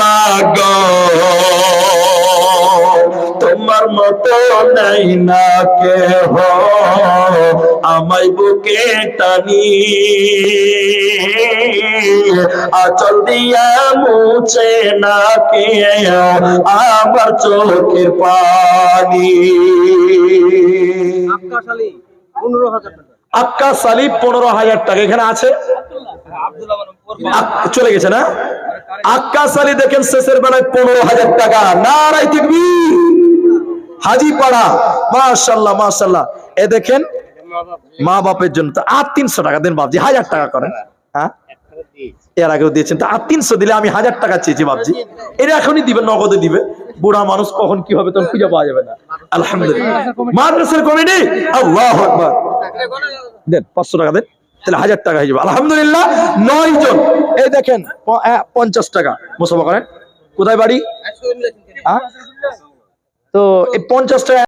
মাগো তোমার মতো নাই না কে আমায় বুকে টানি। আচল দিয়া মুছে না কে আমার চোখের পানি। পনেরো হাজার টাকা। আক্কা সালিব পনেরো হাজার টাকা। এখানে আছে? চলে গেছে না? আলী দেখেন শেষের বেলায় পনেরো হাজার টাকা। নারাই দেখবি মাশাল্লাহ মাশাল্লাহ। এ দেখেন মা বাপের জন্য তো আর তিনশো টাকা দেন হাজার টাকা করেন। হ্যাঁ? এর আগেও দিয়েছেন, তো আর তিনশো দিলে আমি হাজার টাকা চেয়েছি বাবজি এটা এখনই দিবে, নগদে দিবে। বুড়া মানুষ কখন কি হবে তখন খুঁজে পাওয়া যাবে না। আলহামদুলিল্লাহ। মাদ্রাসার কমিটি? আল্লাহ দেন, পাঁচশো টাকা দেন। হাজার টাকা হয়ে যাবে। আলহামদুলিল্লাহ, নয় জন। এই দেখেন পঞ্চাশ টাকা মুসফা করেন। কোথায় বাড়ি? হ্যাঁ? তো এই পঞ্চাশ টাকা